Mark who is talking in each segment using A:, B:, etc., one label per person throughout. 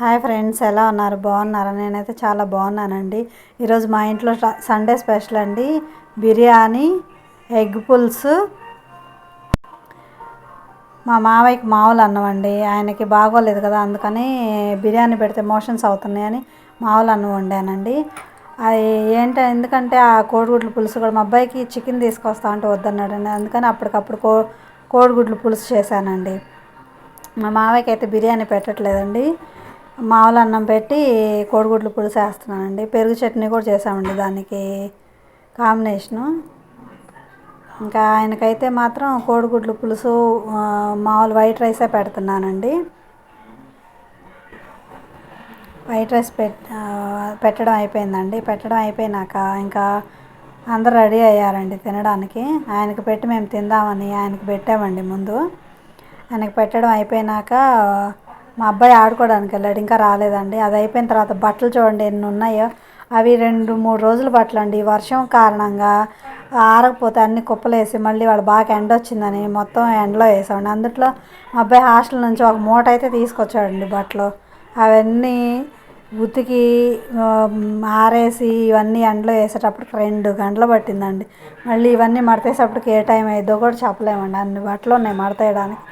A: Hi friends ఎలా ఉన్నారు? బాగున్నారా? నేనైతే చాలా బాగున్నానండి. ఈరోజు మా ఇంట్లో స- సండే స్పెషల్ అండి. బిర్యానీ ఎగ్ పులుసు. మా మావయ్యకి మామూలు అన్నం అండి ఆయనకి బాగోలేదు కదా అందుకని బిర్యానీ పెడితే మోషన్స్ అవుతున్నాయని మావులు అన్నం వండానండి. అది ఏంట ఎందుకంటే ఆ కోడిగుడ్ల పులుసు కూడా మా అబ్బాయికి చికెన్ తీసుకొస్తా అంటే వద్దన్నాడండి. అందుకని అప్పటికప్పుడు కో కోడిగుడ్లు పులుసు చేశానండి. మా మావయ్యకి అయితే బిర్యానీ పెట్టట్లేదండి. మామూలు అన్నం పెట్టి కోడిగుడ్లు పులుసు వేస్తున్నానండి పెరుగు చట్నీ కూడా చేసామండి దానికి కాంబినేషను. ఇంకా ఆయనకైతే మాత్రం కోడిగుడ్లు పులుసు మామూలు వైట్ రైసే పెడుతున్నానండి. వైట్ రైస్ పెట్ పెట్టడం అయిపోయిందండి. పెట్టడం అయిపోయినాక ఇంకా అందరు రెడీ అయ్యారండి తినడానికి. ఆయనకు పెట్టి మేము తిందామని ఆయనకు పెట్టామండి ముందు. ఆయనకు పెట్టడం అయిపోయినాక మా అబ్బాయి ఆడుకోవడానికి వెళ్ళాడు ఇంకా రాలేదండి. అది అయిపోయిన తర్వాత బట్టలు చూడండి ఎన్ని ఉన్నాయో. అవి రెండు మూడు రోజులు బట్టలు అండి. వర్షం కారణంగా ఆరకపోతే అన్ని కుప్పలేసి మళ్ళీ వాళ్ళు బాగా ఎండ వచ్చిందని మొత్తం ఎండలో వేసామండి. అందుట్లో మా అబ్బాయి హాస్టల్ నుంచి ఒక మూట అయితే తీసుకొచ్చాడండి బట్టలు. అవన్నీ ఉతికి ఆరేసి ఇవన్నీ ఎండలో వేసేటప్పటికి రెండు గంటలు పట్టిందండి. మళ్ళీ ఇవన్నీ మడతేసేటప్పటికి ఏ టైం అయ్యిద్దో కూడా చెప్పలేమండి. అన్ని బట్టలు ఉన్నాయి మడతేయడానికి.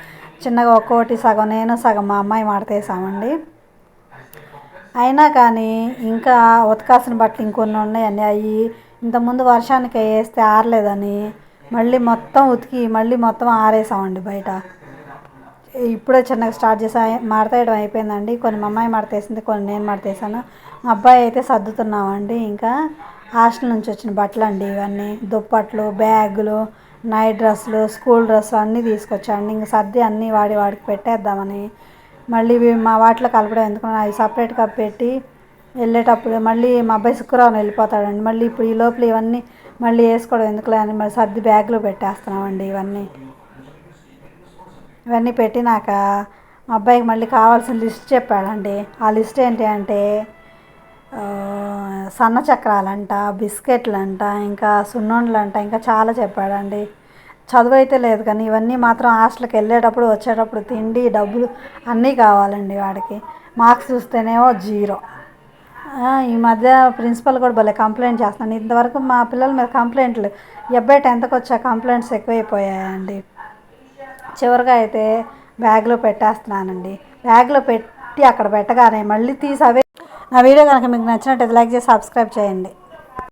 A: చిన్నగా ఒక్కోటి సగం నేను సగం మా అమ్మాయి మాడతేసామండి అయినా కానీ ఇంకా ఉతకాల్సిన బట్టలు ఇంకొన్ని ఉన్నాయండి. అవి ఇంతకుముందు వర్షానికి వేస్తే ఆరలేదని మళ్ళీ మొత్తం ఉతికి మళ్ళీ మొత్తం ఆరేసామండి బయట. ఇప్పుడే చిన్నగా స్టార్ట్ చేసా మడతేయడం అయిపోయిందండి. కొన్ని మా అమ్మాయి మడతేసింది కొన్ని నేను మడతేసాను మా అబ్బాయి అయితే సర్దుతున్నామండి. ఇంకా హాస్టల్ నుంచి వచ్చిన బట్టలు అండి ఇవన్నీ. దుప్పట్లు బ్యాగులు నైట్ డ్రెస్సులు స్కూల్ డ్రెస్సులు అన్నీ తీసుకొచ్చాండి ఇంక సర్ది అన్నీ వాడి వాడికి పెట్టేద్దామని. మళ్ళీ ఇవి మా వాటిలో కలపడం ఎందుకు అవి సపరేట్గా పెట్టి వెళ్ళేటప్పుడు మళ్ళీ మా అబ్బాయి శుక్రవారం వెళ్ళిపోతాడండి. మళ్ళీ ఇప్పుడు ఈ లోపల ఇవన్నీ మళ్ళీ వేసుకోవడం ఎందుకులే అని మళ్ళీ సర్ది బ్యాగ్లో పెట్టేస్తున్నామండి ఇవన్నీ. ఇవన్నీ పెట్టినాక మా అబ్బాయికి మళ్ళీ కావాల్సిన లిస్ట్ చెప్పాడండి. ఆ లిస్ట్ ఏంటి అంటే సన్న చక్రాలంట బిస్కెట్లంట ఇంకా సున్నుండలంట ఇంకా చాలా చెప్పాడండి. చదువు అయితే లేదు కానీ ఇవన్నీ మాత్రం హాస్టల్కి వెళ్ళేటప్పుడు వచ్చేటప్పుడు తిండి డబ్బులు అన్నీ కావాలండి వాడికి. మార్క్స్ చూస్తేనేమో జీరో. ఈ మధ్య ప్రిన్సిపల్ కూడా భలే కంప్లైంట్ చేస్తున్నాను ఇంతవరకు మా పిల్లల మీద కంప్లైంట్లు ఎబ్బాయి అబ్బాయి టెన్త్కి వచ్చా కంప్లైంట్స్ ఎక్కువైపోయాయండి. చివరిగా అయితే బ్యాగ్లో పెట్టేస్తున్నానండి. బ్యాగ్లో పెట్టి అక్కడ పెట్టగానే మళ్ళీ తీసి అవే నా వీడియో కనుక మీకు నచ్చినట్టయితే లైక్ చేసి సబ్స్క్రైబ్ చేయండి.